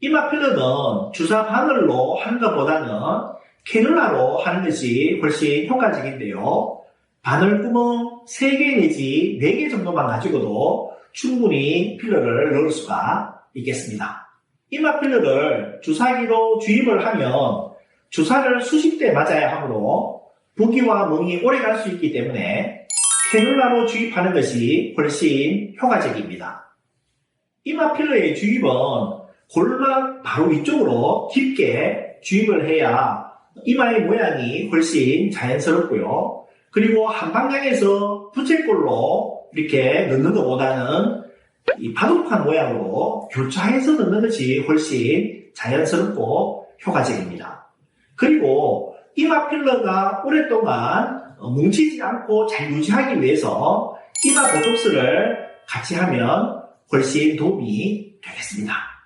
이마 필러는 주사 바늘로 하는 것보다는 캐놀라로 하는 것이 훨씬 효과적인데요. 바늘 구멍 3개 내지 4개 정도만 가지고도 충분히 필러를 넣을 수가 있겠습니다. 이마 필러를 주사기로 주입을 하면 주사를 수십 대 맞아야 하므로 부기와 멍이 오래 갈 수 있기 때문에 캐놀라로 주입하는 것이 훨씬 효과적입니다. 이마 필러의 주입은 골막 바로 위쪽으로 깊게 주입을 해야 이마의 모양이 훨씬 자연스럽고요. 그리고 한 방향에서 부채꼴로 이렇게 넣는 것보다는 이 바둑판 모양으로 교차해서 넣는 것이 훨씬 자연스럽고 효과적입니다. 그리고 이마 필러가 오랫동안 어, 뭉치지 않고 잘 유지하기 위해서 이마 보톡스를 같이 하면 훨씬 도움이 되겠습니다.